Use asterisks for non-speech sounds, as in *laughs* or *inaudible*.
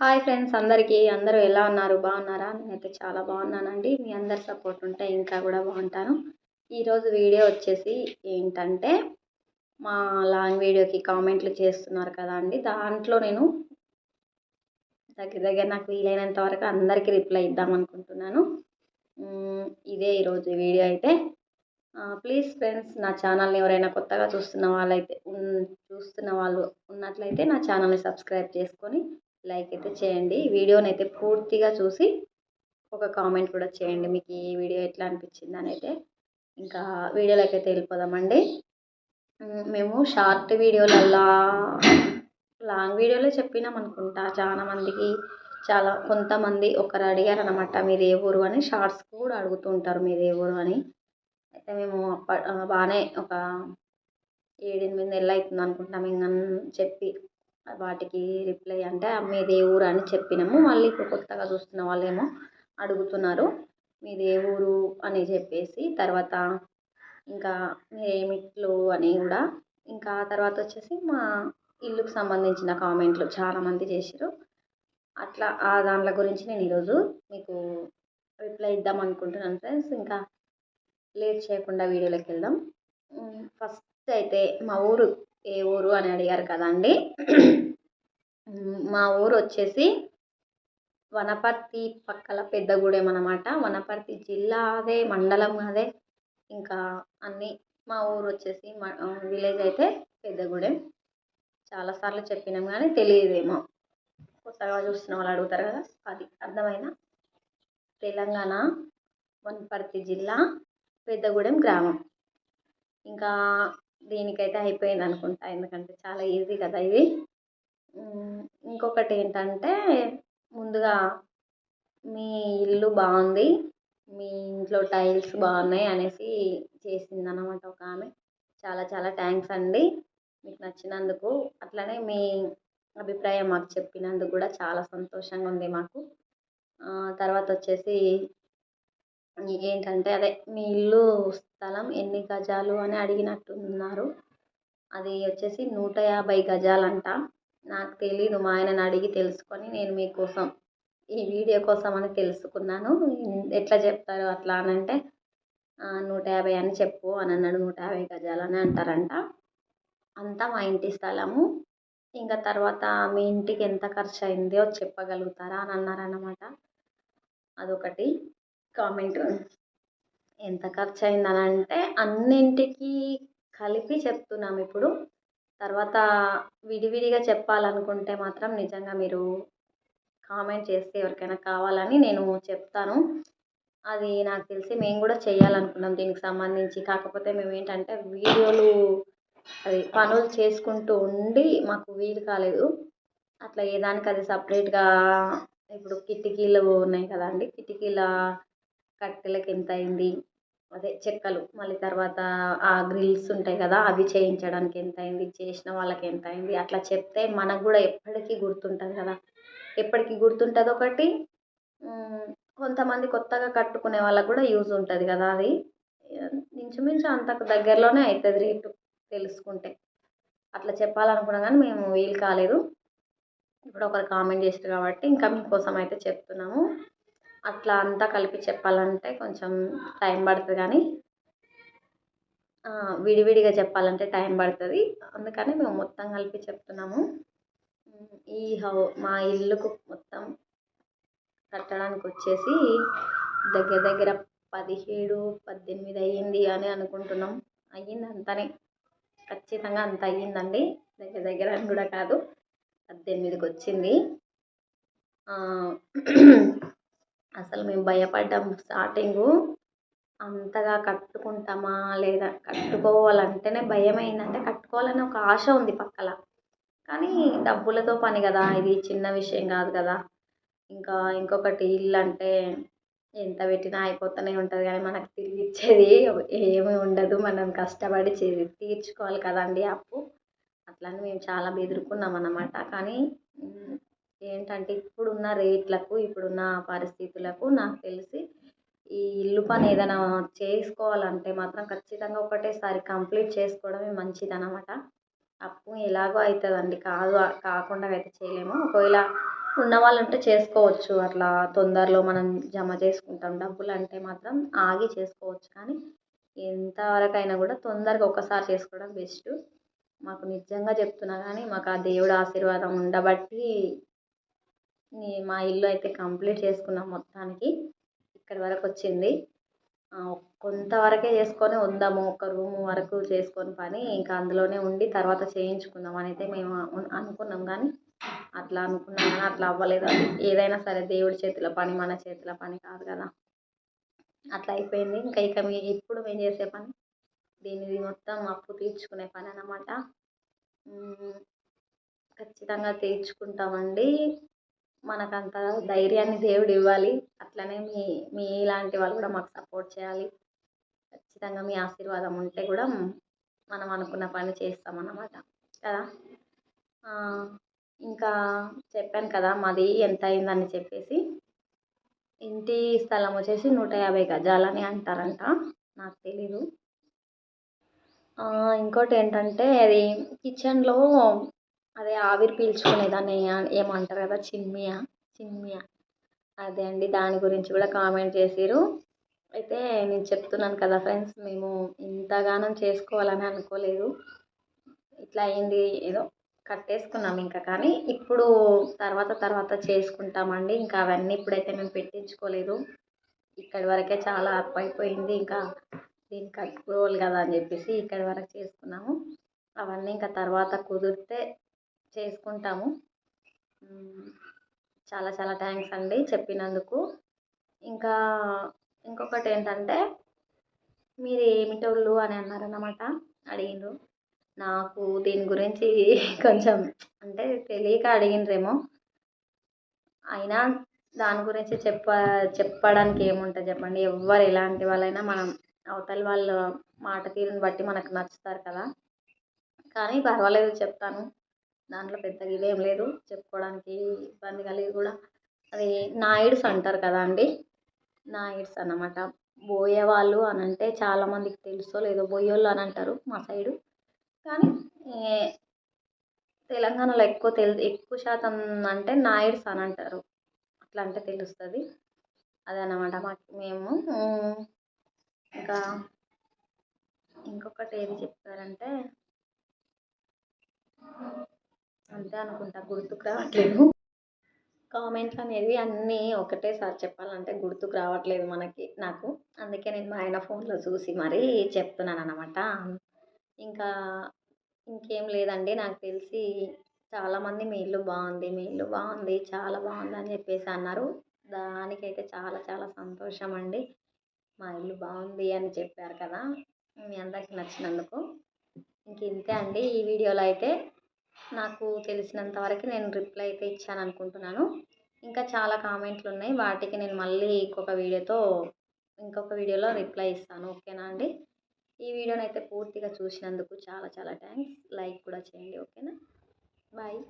Hi friends అందరికీ. అందరూ ఎలా ఉన్నారు? బాగున్నారా? నేనైతే చాలా బాగున్నానండి. మీ అందరి సపోర్ట్ ఉంటే ఇంకా కూడా బాగుంటాను. ఈరోజు వీడియో వచ్చేసి ఏంటంటే మా లాంగ్ వీడియోకి కామెంట్లు చేస్తున్నారు కదా అండి. దాంట్లో నేను దగ్గర దగ్గర నాకు వీలైనంత వరకు అందరికీ రిప్లై ఇద్దాం అనుకుంటున్నాను. ఇదే ఈరోజు వీడియో అయితే. ప్లీజ్ ఫ్రెండ్స్ నా ఛానల్ని ఎవరైనా కొత్తగా చూస్తున్న వాళ్ళైతే చూస్తున్న వాళ్ళు ఉన్నట్లయితే నా ఛానల్ని సబ్స్క్రైబ్ చేసుకొని లైక్ అయితే చేయండి. వీడియోని అయితే పూర్తిగా చూసి ఒక కామెంట్ కూడా చేయండి. మీకు ఈ వీడియో ఎట్లా అనిపించింది అని అయితే ఇంకా వీడియోలోకి అయితే వెళ్ళిపోదామండి. మేము షార్ట్ వీడియోలల్లా లాంగ్ వీడియోలో చెప్పినాం అనుకుంటా. చాలా మందికి చాలా కొంతమంది ఒకరు అడిగారు అనమాట మీరు ఏ ఊరు? అని. షార్ట్స్ కూడా అడుగుతూ ఉంటారు మీరు ఏ ఊరు? అని. అయితే మేము బాగానే ఒక ఏడెనిమిది నెలలు అవుతుంది అనుకుంటాం. ఇంకా చెప్పి వాటికి రిప్లై అంటే మీది ఏ ఊరు అని చెప్పినాము. మళ్ళీ ఇప్పుడు కొత్తగా చూస్తున్న వాళ్ళేమో అడుగుతున్నారు. మీది ఏ ఊరు అని చెప్పేసి తర్వాత ఇంకా మీరేమిట్లు అని కూడా ఇంకా తర్వాత వచ్చేసి మా ఇల్లుకు సంబంధించిన కామెంట్లు చాలామంది చేసారు అట్లా ఆ దాంట్ల గురించి నేను ఈరోజు మీకు రిప్లై ఇద్దాం అనుకుంటున్నాను ఫ్రెండ్స్. ఇంకా లేట్ చేయకుండా వీడియోలోకి వెళ్దాం. ఫస్ట్ అయితే మా ఊరు ఏ ఊరు అని అడిగారు కదండి. మా ఊరు వచ్చేసి వనపర్తి పక్కల పెద్దగూడెం అనమాట వనపర్తి జిల్లా అదే మండలం అదే. ఇంకా అన్నీ మా ఊరు వచ్చేసి విలేజ్ అయితే పెద్దగూడెం చాలాసార్లు చెప్పినాం కానీ తెలియదేమో. కొత్తగా చూసిన వాళ్ళు అడుగుతారు కదా అది అర్థమైన తెలంగాణ వనపర్తి జిల్లా పెద్దగూడెం గ్రామం. ఇంకా దీనికైతే అయిపోయింది అనుకుంటా. ఎందుకంటే చాలా ఈజీ కదా ఇది. ఇంకొకటి ఏంటంటే ముందుగా మీ ఇల్లు బాగుంది మీ ఇంట్లో టైల్స్ బాగున్నాయి అనేసి చేసింది అనమాట ఒక ఆమె. చాలా చాలా థ్యాంక్స్ అండి. మీకు నచ్చినందుకు. అట్లనే మీ అభిప్రాయం మాకు చెప్పినందుకు కూడా చాలా సంతోషంగా ఉంది మాకు. తర్వాత వచ్చేసి ఏంటంటే అదే మీ ఇల్లు స్థలం ఎన్ని గజాలు అని అడిగినట్టున్నారు. అది వచ్చేసి నూట యాభై గజాలంట. నాకు తెలీదు మా ఆయనని అడిగి తెలుసుకొని నేను మీకోసం ఈ వీడియో కోసం అని తెలుసుకున్నాను. ఎట్లా చెప్తారు అట్లా అని అంటే నూట యాభై అని చెప్పు అని అన్నాడు. నూట యాభై గజాలు అని అంటారంట. అంతా మా ఇంటి స్థలము. ఇంకా తర్వాత మీ ఇంటికి ఎంత ఖర్చు అయిందో చెప్పగలుగుతారా అని అన్నారన్నమాట. అదొకటి. కామెంట్ ఎంత ఖర్చు అయిందని అంటే అన్నింటికి కలిపి చెప్తున్నాం ఇప్పుడు. తర్వాత విడివిడిగా చెప్పాలనుకుంటే మాత్రం నిజంగా మీరు కామెంట్ చేస్తే ఎవరికైనా కావాలని నేను చెప్తాను. అది నాకు తెలిసి మేము కూడా చేయాలనుకున్నాం దీనికి సంబంధించి. కాకపోతే మేము ఏంటంటే వీడియోలు అది పనులు చేసుకుంటూ ఉండి మాకు వీలు కాలేదు. అట్లా ఏ దానికి అది సపరేట్గా ఇప్పుడు కిటికీలు ఉన్నాయి కదండి. కిటికీల కట్టెలకు ఎంత అయింది అదే చెక్కలు మళ్ళీ తర్వాత ఆ గ్రిల్స్ ఉంటాయి కదా అవి చేయించడానికి ఎంత అయింది చేసిన వాళ్ళకి ఎంత అయింది అట్లా చెప్తే మనకు కూడా ఎప్పటికీ గుర్తుంటుంది కదా. ఎప్పటికీ గుర్తుంటుంది ఒకటి కొంతమంది కొత్తగా కట్టుకునే వాళ్ళకు కూడా యూజ్ ఉంటుంది కదా అది. ఇంచుమించు అంతకు దగ్గరలోనే అవుతుంది రేటు తెలుసుకుంటే. అట్లా చెప్పాలనుకున్నా కానీ మేము వీలు కాలేదు. ఇప్పుడు ఒకరు కామెంట్ చేస్తారు కాబట్టి ఇంకా మీకోసం అయితే చెప్తున్నాము. అట్లా అంతా కలిపి చెప్పాలంటే కొంచెం టైం పడుతుంది కానీ విడివిడిగా చెప్పాలంటే టైం పడుతుంది. అందుకని మేము మొత్తం కలిపి చెప్తున్నాము. ఈ హౌ మా ఇల్లుకు మొత్తం కట్టడానికి వచ్చేసి దగ్గర దగ్గర పదిహేడు పద్దెనిమిది అయ్యింది అని అనుకుంటున్నాం. అయ్యింది అంతనే. ఖచ్చితంగా అంత అయ్యిందండి. దగ్గర దగ్గర అని కూడా కాదు. పద్దెనిమిదికి వచ్చింది. అసలు మేము భయపడ్డాం స్టార్టింగు. అంతగా కట్టుకుంటామా లేదా? కట్టుకోవాలంటేనే భయం అయిందంటే కట్టుకోవాలని ఒక ఆశ ఉంది పక్కల. కానీ డబ్బులతో పని కదా ఇది చిన్న విషయం కాదు కదా. ఇంకా ఇంకొకటి ఇల్లు అంటే ఎంత పెట్టినా అయిపోతూనే ఉంటుంది కానీ మనకు తిరిగి ఇచ్చేది ఏమీ ఉండదు. మనం కష్టపడి తీర్చుకోవాలి కదండి అప్పు. అట్లని మేము చాలా బెదురుకున్నాం అన్నమాట కానీ ఏంటంటే ఇప్పుడున్న రేట్లకు ఇప్పుడున్న పరిస్థితులకు నాకు తెలిసి ఈ ఇల్లు పని ఏదైనా చేసుకోవాలంటే మాత్రం ఖచ్చితంగా ఒకటేసారి కంప్లీట్ చేసుకోవడమే మంచిది అనమాట అప్పు ఎలాగో అవుతుందండి కాదు కాకుండా అయితే చేయలేము. ఒకవేళ ఉన్న వాళ్ళంటే చేసుకోవచ్చు. అట్లా తొందరలో మనం జమ చేసుకుంటాం. డబ్బులు అంటే మాత్రం ఆగి చేసుకోవచ్చు. కానీ ఎంతవరకైనా కూడా తొందరగా ఒక్కసారి చేసుకోవడం బెస్ట్. మాకు నిజంగా చెప్తున్నా కానీ మాకు ఆ దేవుడు ఆశీర్వాదం ఉండబట్టి మా ఇల్లు అయితే కంప్లీట్ చేసుకున్నాం మొత్తానికి. ఇక్కడి వరకు వచ్చింది. కొంతవరకే చేసుకొని ఉందాము. ఒక రూమ్ వరకు చేసుకొని పని ఇంకా అందులోనే ఉండి తర్వాత చేయించుకుందాం అని అయితే మేము అనుకున్నాం. కానీ అట్లా అనుకున్నాం కానీ అట్లా అవ్వలేదు. ఏదైనా సరే దేవుడి చేతిలో పని మన చేతిలో పని కాదు కదా. అట్లా అయిపోయింది. ఇంకా ఇక మీ ఇప్పుడు మేము చేసే పని దీనిది మొత్తం అప్పు తీర్చుకునే పని అన్నమాట. ఖచ్చితంగా తీర్చుకుంటామండి. మనకంత ధైర్యాన్ని దేవుడు ఇవ్వాలి అట్లనే మీ మీ ఇలాంటి వాళ్ళు కూడా మాకు సపోర్ట్ చేయాలి. ఖచ్చితంగా మీ ఆశీర్వాదం ఉంటే కూడా మనం అనుకున్న పని చేస్తామన్నమాట. కదా? ఇంకా చెప్పాను కదా మాది ఎంత అయిందని చెప్పేసి. ఇంటి స్థలం వచ్చేసి నూట యాభై గజాలని అంటారంట. నాకు తెలీదు. ఇంకోటి ఏంటంటే అది కిచెన్లో అదే ఆవిరి పీల్చుకునే దాన్ని ఏమంటారు కదా చిమ్మియా చిమ్మియా అదే అండి దాని గురించి కూడా కామెంట్ చేసిరు అయితే నేను చెప్తున్నాను కదా ఫ్రెండ్స్ మేము ఇంతగానం చేసుకోవాలని అనుకోలేదు. ఇట్లా అయింది ఏదో కట్టేసుకున్నాం ఇంకా కానీ ఇప్పుడు తర్వాత తర్వాత చేసుకుంటామండి. ఇంకా అవన్నీ ఇప్పుడైతే మేము పెట్టించుకోలేదు. ఇక్కడి వరకే చాలా అప్ అయిపోయింది ఇంకా దీన్ని కట్టుకోవాలి కదా అని చెప్పేసి ఇక్కడి వరకు చేసుకున్నాము. అవన్నీ ఇంకా తర్వాత కుదిరితే చేసుకుంటాము. చాలా చాలా థ్యాంక్స్ అండి చెప్పినందుకు. ఇంకా ఇంకొకటి ఏంటంటే మీరు ఏమిటోళ్ళు అని అన్నారన్నమాట అడిగిండ్రు. నాకు దీని గురించి *laughs* కొంచెం అంటే తెలియక అడిగిండ్రేమో. అయినా దాని గురించి చెప్ప చెప్పడానికి ఏముంటుంది చెప్పండి. ఎవ్వరు ఎలాంటి వాళ్ళైనా మనం అవతల వాళ్ళ మాట తీరుని బట్టి మనకు నచ్చుతారు కదా. కానీ పర్వాలేదు చెప్తాను. దాంట్లో పెద్దగా ఇదేం లేదు. చెప్పుకోవడానికి ఇబ్బంది కలిగి కూడా అది నాయుడ్స్ అంటారు కదా అండి? నాయుడ్స్ అన్నమాట. బోయే వాళ్ళు అని అంటే చాలామందికి తెలుసో లేదో బోయోళ్ళు అని అంటారు మా సైడు. కానీ తెలంగాణలో ఎక్కువ తెలు ఎక్కువ శాతం అంటే నాయుడ్స్ అని అంటారు. అట్లా అంటే తెలుస్తుంది. అదనమాట మాకు మేము. ఇంకా ఇంకొకటి ఏది చెప్పారంటే అంతే అనుకుంటా గుర్తుకు రావట్లేదు. కామెంట్లు అనేవి అన్నీ ఒకటేసారి చెప్పాలంటే గుర్తుకు రావట్లేదు మనకి నాకు. అందుకే నేను మా ఆయన ఫోన్లో చూసి మరీ చెప్తున్నాను అనమాట ఇంకా ఇంకేం లేదండి నాకు తెలిసి చాలామంది మీ ఇల్లు బాగుంది మీ ఇల్లు బాగుంది చాలా బాగుంది అని చెప్పేసి అన్నారు. దానికైతే చాలా చాలా సంతోషం అండి. మా ఇల్లు బాగుంది అని చెప్పారు కదా మీ అందరికి నచ్చినందుకు. ఇంక ఇంతే అండి ఈ వీడియోలో అయితే. నాకు తెలిసినంత వరకు నేను రిప్లై అయితే ఇచ్చాను అనుకుంటున్నాను. ఇంకా చాలా కామెంట్లు ఉన్నాయి. వాటికి నేను మళ్ళీ ఇంకొక వీడియోతో ఇంకొక వీడియోలో రిప్లై ఇస్తాను. ఓకేనా అండి? ఈ వీడియోని అయితే పూర్తిగా చూసినందుకు చాలా చాలా థ్యాంక్స్. లైక్ కూడా చేయండి. ఓకేనా? బాయ్.